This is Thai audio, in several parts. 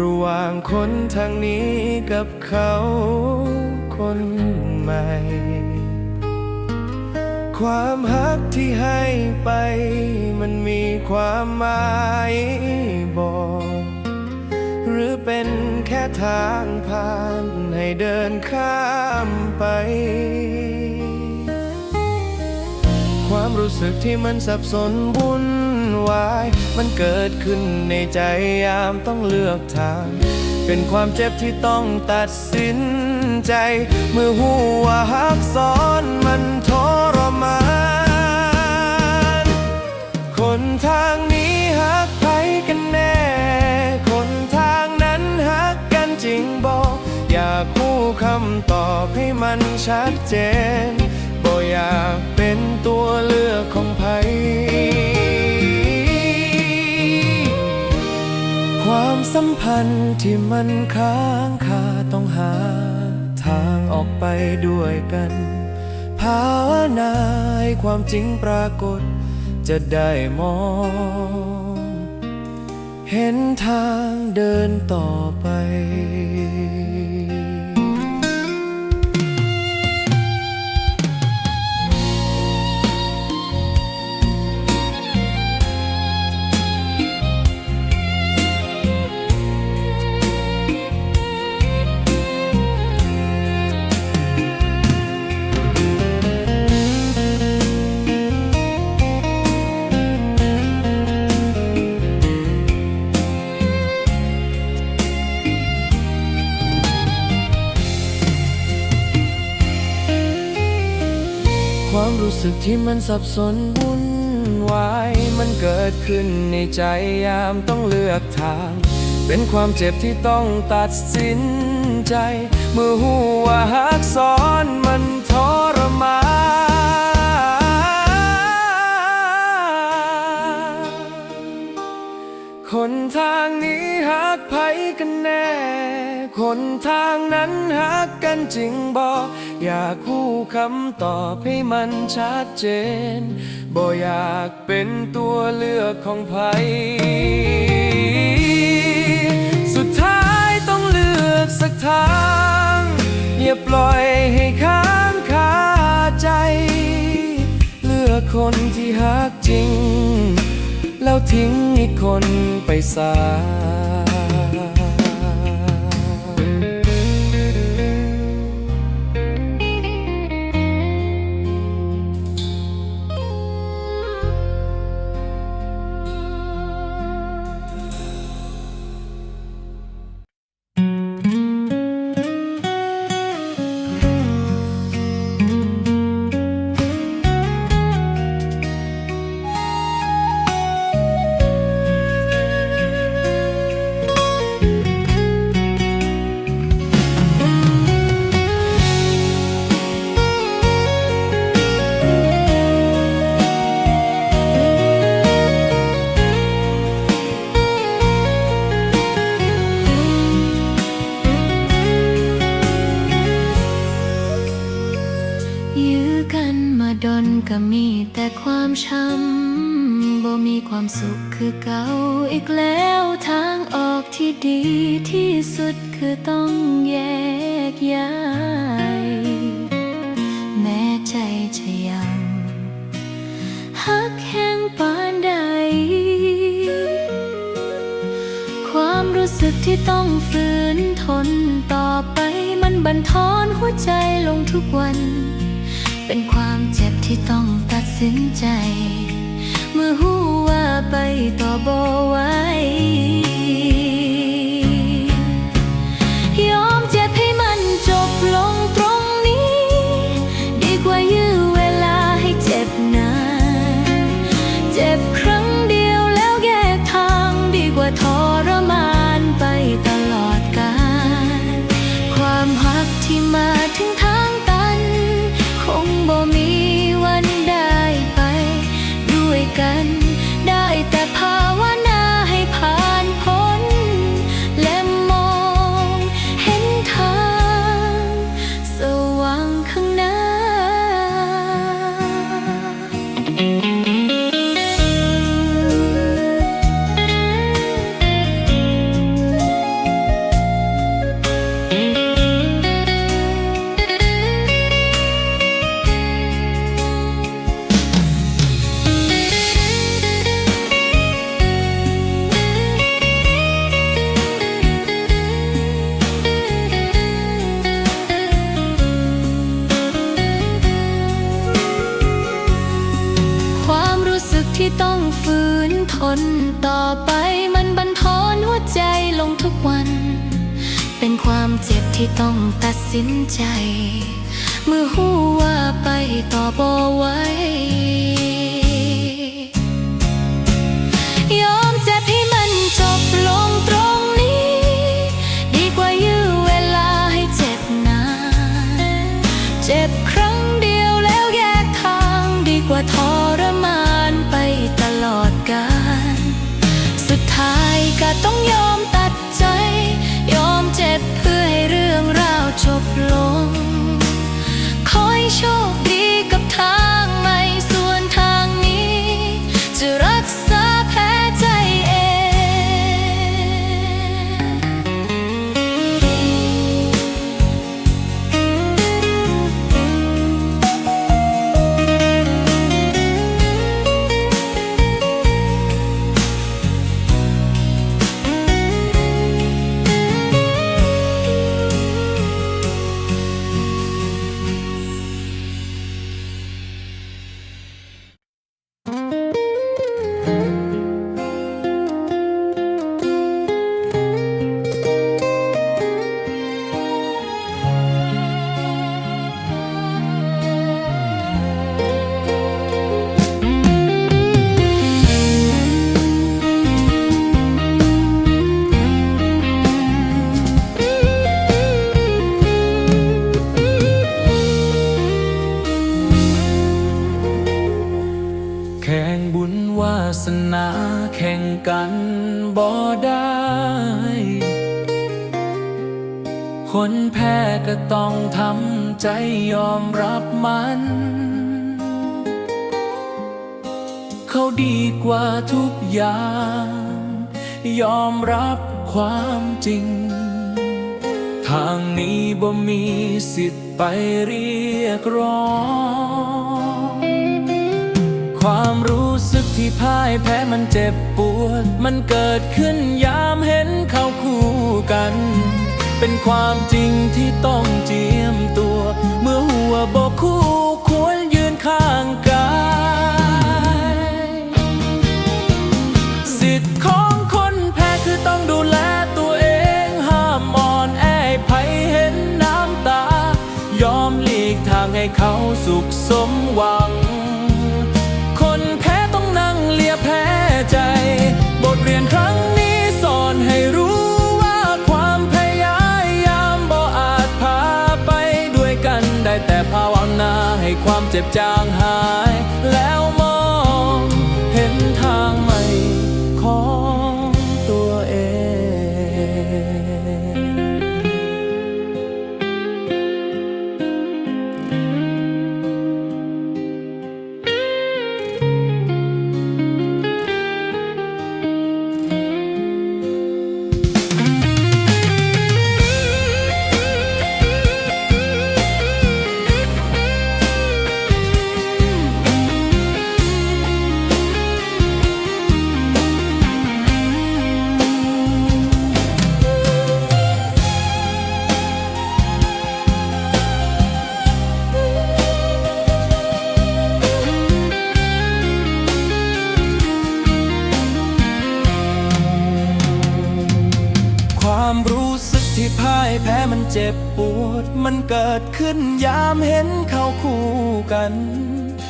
ระหว่างคนทางนี้กับเขาคนใหม่ ความฮักที่ให้ไปมันมีความหมายบอก หรือเป็นแค่ทางผ่านให้เดินข้ามไป ความรู้สึกที่มันสับสนวุ่นวาย มันเกิดขึ้นในใจยามต้องเลือกทาง เป็นความเจ็บที่ต้องตัดสินใจ เมื่อหัวหักซ้อนมันทรมาน คนทางนี้หักใครกันแน่ คนทางนั้นหักกันจริงบอก อยากคู่คำตอบให้มันชัดเจนากเป็นตัวเลือกของใครความสัมพันธ์ที่มันค้างคาต้องหา ทางออกไปด้วยกันภาวนาให้ความจริงปรากฏ จะได้มอง เห็นทางเดินต่อไป สึกที่มันสับสนวุ่นวายมันเกิดขึ้นในใจยามต้องเลือกทาง เป็นความเจ็บที่ต้องตัดสินใจ เมื่อหัวหักซ้อนมันทรมานคนทางนี้หักไผกันแน่ คนทางนั้นหักกันจริงบอกอยากคู่คำตอบให้มันชัดเจน บ่อยากเป็นตัวเลือกของไผสุดท้ายต้องเลือกสักทาง อย่าปล่อยให้ค้างคาใจ เลือกคนที่หักจริง แล้วทิ้งอีกคนไปซะ คือเก่าอีกแล้วทางออกที่ดีที่สุดคือต้องแยกย้าย แม้ใจจะยังหักแห้งปานใด ความรู้สึกที่ต้องฝืนทนต่อไปมันบั่นทอนหัวใจลงทุกวัน เป็นความเจ็บที่ต้องตัดสินใจ เมื่อหูว่า ไปต่อบ่ไหว ต้องตัดสินใจ เมื่อหูว่าไปต่อบ่ไว ใจยอมรับมัน เขาดีกว่าทุกอย่าง ยอมรับความจริง ทางนี้บ่มีสิทธิ์ไปเรียกร้อง ความรู้สึกที่พ่ายแพ้มันเจ็บปวด มันเกิดขึ้นยามเห็นเขาคู่กัน เป็นความจริงที่ต้องเจียมตัว เมื่อหัวบอกคู่ควรยืนข้างกาย จ็บจางหาย แพ้มันเจ็บปวด มันเกิดขึ้นยามเห็นเขาคู่กัน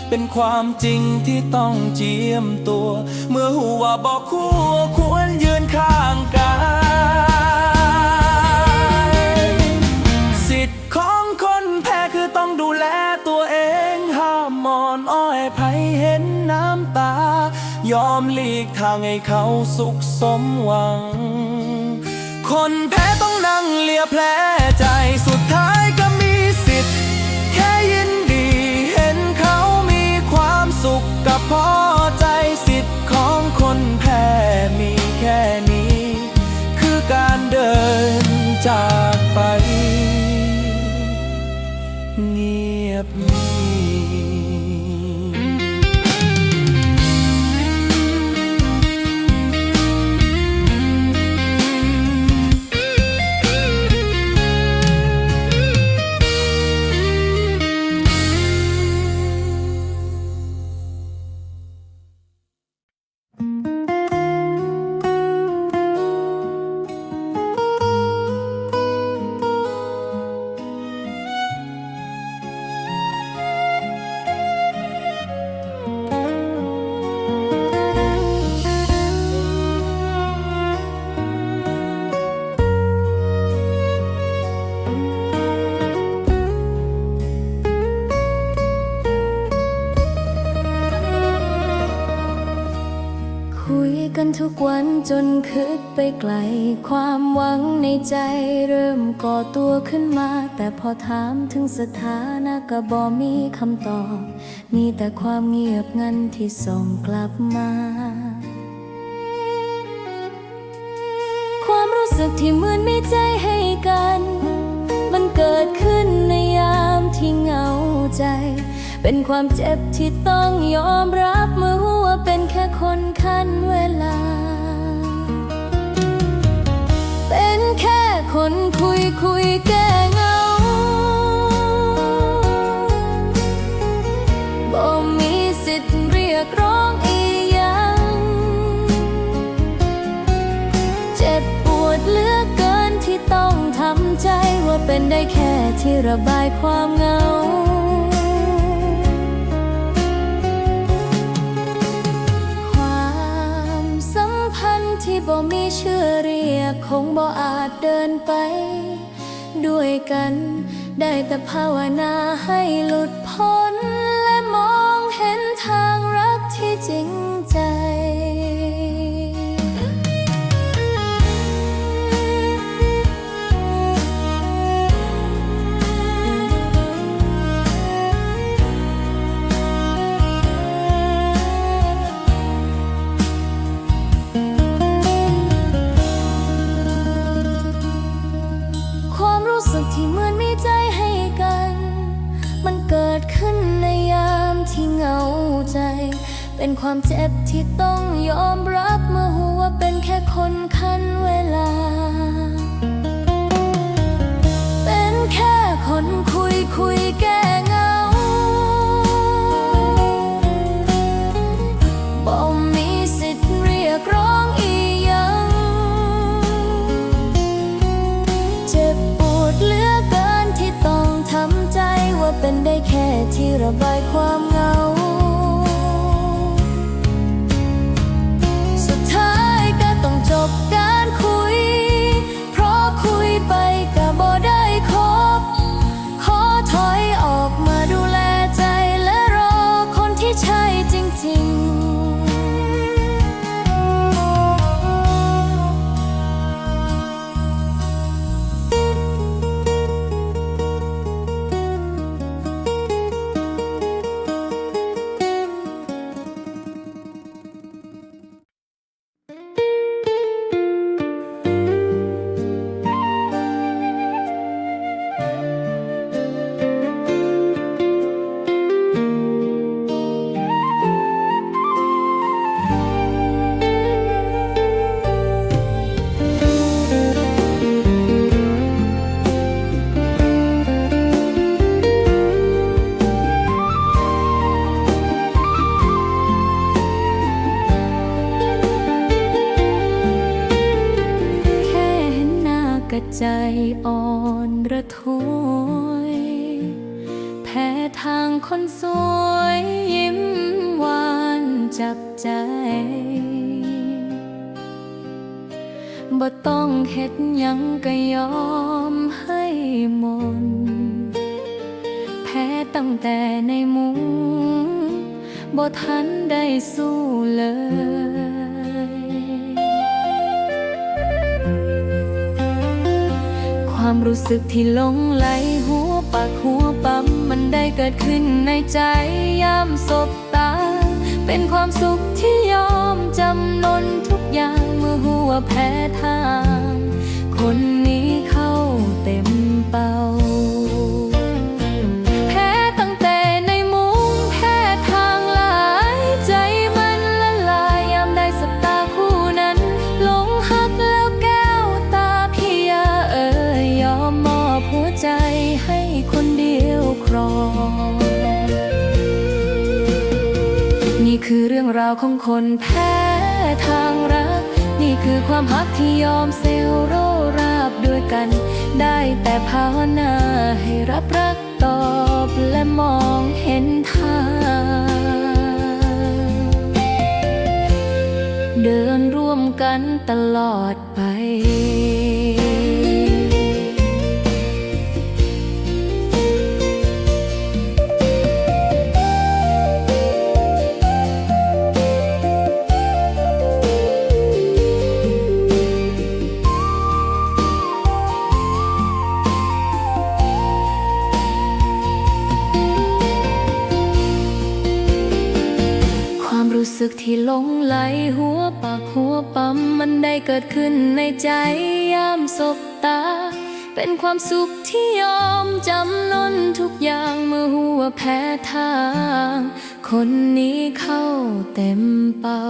เป็นความจริงที่ต้องเจียมตัว เมื่อหัวบอกคู่ควรยืนข้างกายสิทธิ์ของคนแพ้คือต้องดูแลตัวเอง ห้ามมอนอ้อยไผเห็นน้ำตา ยอมหลีกทางให้เขาสุขสมหวัง คนแพ้ต้องนั่งเลียแผลใจสุดท้ายก็มีสิทธิ์ แค่ยินดีเห็นเขามีความสุขกับพอใจสิทธิ์ของคนแพ้มีแค่นี้ คือการเดินจากไป เงียบ วันจนคิดไปไกล ความหวังในใจเริ่มก่อตัวขึ้นมา แต่พอถามถึงสถานะก็บอมีคำตอบ มีแต่ความเงียบงันที่ส่งกลับมา ความรู้สึกที่เหมือนไมีใจให้กัน มันเกิดขึ้นในยามที่เหงาใจ เป็นความเจ็บที่ต้องยอมรับเมื่อรู้ว่าเป็นแค่คนคันเวลา แค่คนคุยคุยแก้เหงาบ่มีสิทธิ์เรียกร้องอีหยัง เจ็บปวดเหลือเกินที่ต้องทำใจว่าเป็นได้แค่ที่ระบายความเหงาความสัมพันธ์ที่บ่มีชื่อเรียกคงบ่ เดินไป ด้วยกัน ได้แต่ภาวนาให้หลุดพ้น เป็นความเจ็บที่ต้องยอมรับเมื่อหัวเป็นแค่คนคันเวลา เป็นแค่คนคุยคุยแก้เงาบ่มีสิทธิ์เรียกร้องอีหยัง เจ็บปวดเหลือเกินที่ต้องทำใจว่าเป็นได้แค่ที่ระบายความเหงา จบการคุย ต้องเฮ็ดยังก็ยอมให้มน แพ้ตั้งแต่ในมุงบ่ทันได้สู้เลยความรู้สึกที่หลงไหลหัวปากหัวปั๊มมันได้เกิดขึ้นในใจยามสบ เป็นความสุขที่ยอมจำนนทุกอย่างเมื่อหัวแพ้ทาง คนนี้ คือเรื่องราวของคนแพ้ทางรัก นี่คือความฮักที่ยอมเซลโรราบด้วยกัน ได้แต่ภาวนาให้รับรักตอบและมองเห็นทาง เดินร่วมกันตลอดไป ไหลหัวปากหัวปั๊มมันได้เกิดขึ้นในใจยามสบตา เป็นความสุขที่ยอมจำนนทุกอย่างเมื่อหัวแพ้ทาง คนนี้เข้าเต็มเป่า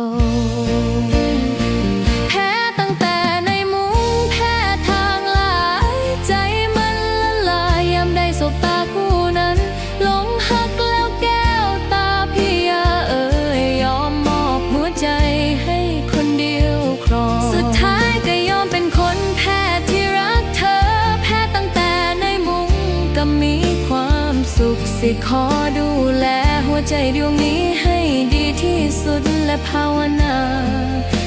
ใจดวงนี้ให้ดีที่สุดและภาวนา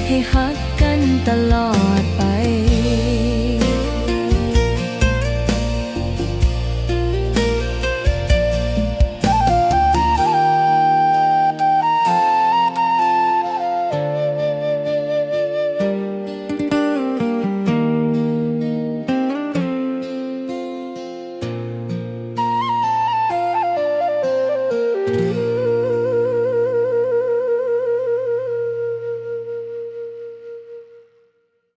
ให้ฮักกันตลอดไป